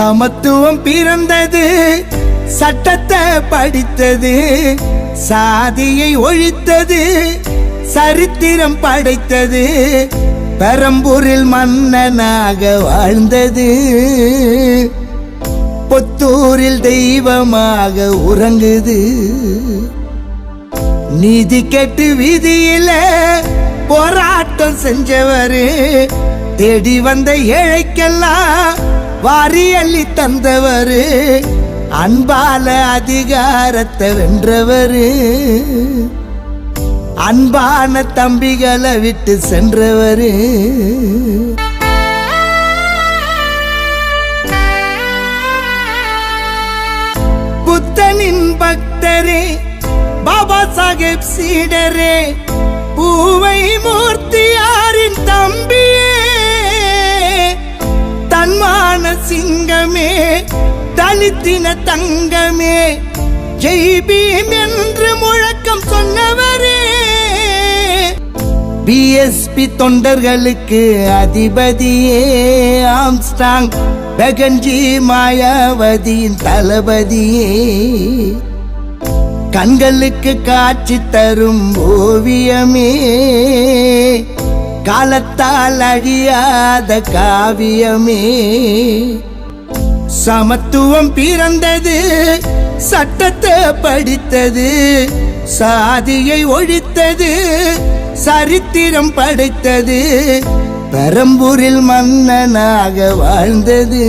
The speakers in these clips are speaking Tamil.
சமத்துவம் பிறந்தது சட்டத்தை படித்தது சாதியை ஒழித்தது சரித்திரம் படைத்தது பெரம்பூரில் மன்னனாக வாழ்ந்தது. பொத்தூரில் தெய்வமாக உறங்குது. நீதி கெட்டு வீதியில போராட்டம் செஞ்சவரு. தேடி வந்த ஏழைக்கெல்லாம் வாரி அள்ளி தந்தவரு அன்பால அதிகாரத்தை வென்றவரு. அன்பான தம்பிகளை விட்டு சென்றவரு. புத்தனின் பக்தரே பாபா சாஹேப் சீடரே பூவை மூர்த்தியாரின் தம்பி. ஞான சிங்கமே தனித்தின தங்கமே. ஜெய் பீம் என்று முழக்கம் சொன்னவரே. பிஎஸ்பி தொண்டர்களுக்கு அதிபதியே ஆம்ஸ்டாங் பெகன்ஜி மாயாவதியின் தளபதியே. கண்களுக்கு காட்சி தரும் ஓவியமே. காலத்தால் அழியாத காவியமே. சமத்துவம் பிறந்தது சட்டத்தை படித்தது சாதியை ஒழித்தது சரித்திரம் படைத்தது பெரம்பூரில் மன்னனாக வாழ்ந்தது.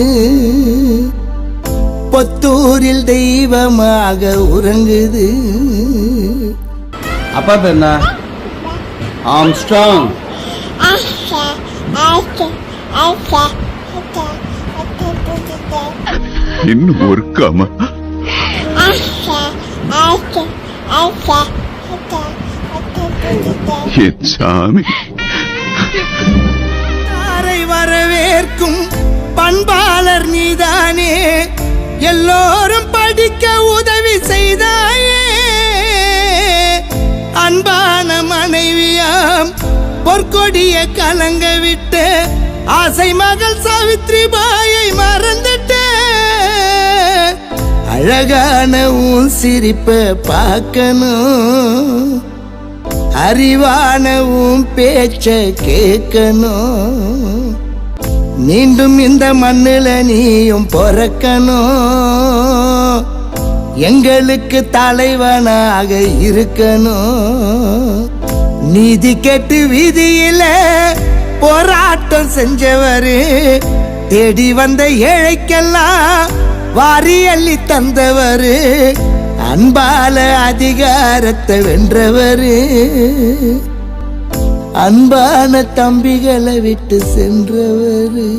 பொத்தூரில் தெய்வமாக உறங்குது. அப்பா பேர் என்ன? ஆம்ஸ்ட்ராங். இன்னும் ஒரு என் சாமி. தாரை வரவேற்கும் பண்பாளர் நீதானே? எல்லோரும் படிக்க உதவி செய்தார் பொற்கொடிய கலங்க விட்டு ஆசை மகள் சாவித்ரி பாயை மறந்துட்ட. அழகான உன் பார்க்கணும். அறிவான உன் பேச்ச கேட்கணும். மீண்டும் இந்த மண்ணுல நீயும் பிறக்கணும். எங்களுக்கு தலைவனாக இருக்கணும். நீதி கேட்டு வீதியில போராட்டம் செஞ்சவரு. தேடி வந்த ஏழைக்கெல்லாம் வாரி அள்ளி தந்தவரு. அன்பால அதிகாரத்தை வென்றவரு. அன்பான தம்பிகளை விட்டு சென்றவரு.